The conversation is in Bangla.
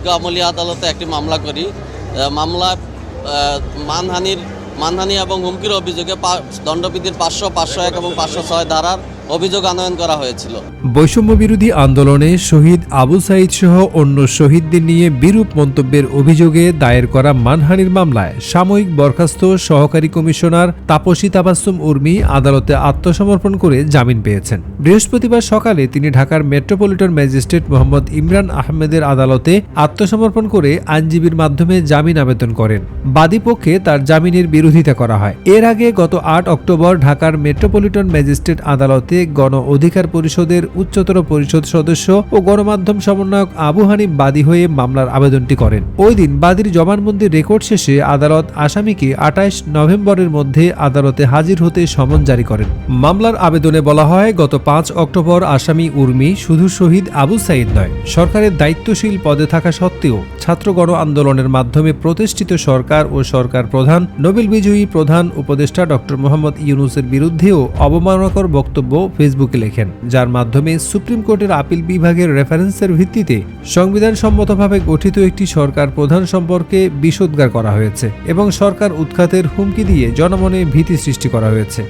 অভিজ্ঞ আমলি আদালতে একটি মামলা করি। মামলা মানহানির মানহানি এবং হুমকির অভিযোগে দণ্ডবিধির পাঁচশো পাঁচশো এক এবং পাঁচশো ছয় ধারার অভিযোগ আনয়ন করা হয়েছিল। বৈষম্য বিরোধী আন্দোলনে শহীদ আবু সাইদ সহ অন্য শহীদদের নিয়ে বিরূপ মন্তব্যের অভিযোগে দায়ের করা মানহানির মামলায় সাময়িক বরখাস্ত সহকারী কমিশনার তাপসী তাবাসুম উর্মি আদালতে আত্মসমর্পণ করে জামিন পেয়েছেন। বৃহস্পতিবার সকালে তিনি ঢাকার মেট্রোপলিটন ম্যাজিস্ট্রেট মোহাম্মদ ইমরান আহমেদের আদালতে আত্মসমর্পণ করে আইনজীবীর মাধ্যমে জামিন আবেদন করেন। বাদীপক্ষে তার জামিনের বিরোধিতা করা হয়। এর আগে গত আট অক্টোবর ঢাকার মেট্রোপলিটন ম্যাজিস্ট্রেট আদালতে গণ অধিকার পরিষদের উচ্চতর পরিষদ সদস্য ও গণমাধ্যম সমন্বয়ক আবু হানিফ বাদী হয়ে মামলার আবেদনটি করেন। ওই দিন বাদীর জবানবন্দির রেকর্ড শেষে আদালত আসামিকে আঠাইশ নভেম্বরের মধ্যে আদালতে হাজির হতে সমন জারি করেন। মামলার আবেদনে বলা হয়, গত পাঁচ অক্টোবর আসামি উর্মি শুধু শহীদ আবু সাইদ নয়, সরকারের দায়িত্বশীল পদে থাকা সত্ত্বেও ছাত্র গণ আন্দোলনের মাধ্যমে প্রতিষ্ঠিত সরকার ও সরকার প্রধান, নোবেল বিজয়ী প্রধান উপদেষ্টা ডক্টর মোহাম্মদ ইউনুসের বিরুদ্ধেও অবমাননাকর বক্তব্য ফেসবুকে লেখেন, যার মাধ্যমে সুপ্রিম কোর্টের আপিল বিভাগের রেফারেন্সের ভিত্তিতে সংবিধানসম্মতভাবে গঠিত একটি সরকার প্রধান সম্পর্কে বিষোদ্গার করা হয়েছে এবং সরকার উৎখাতের হুমকি দিয়ে জনমনে ভীতি সৃষ্টি করা হয়েছে।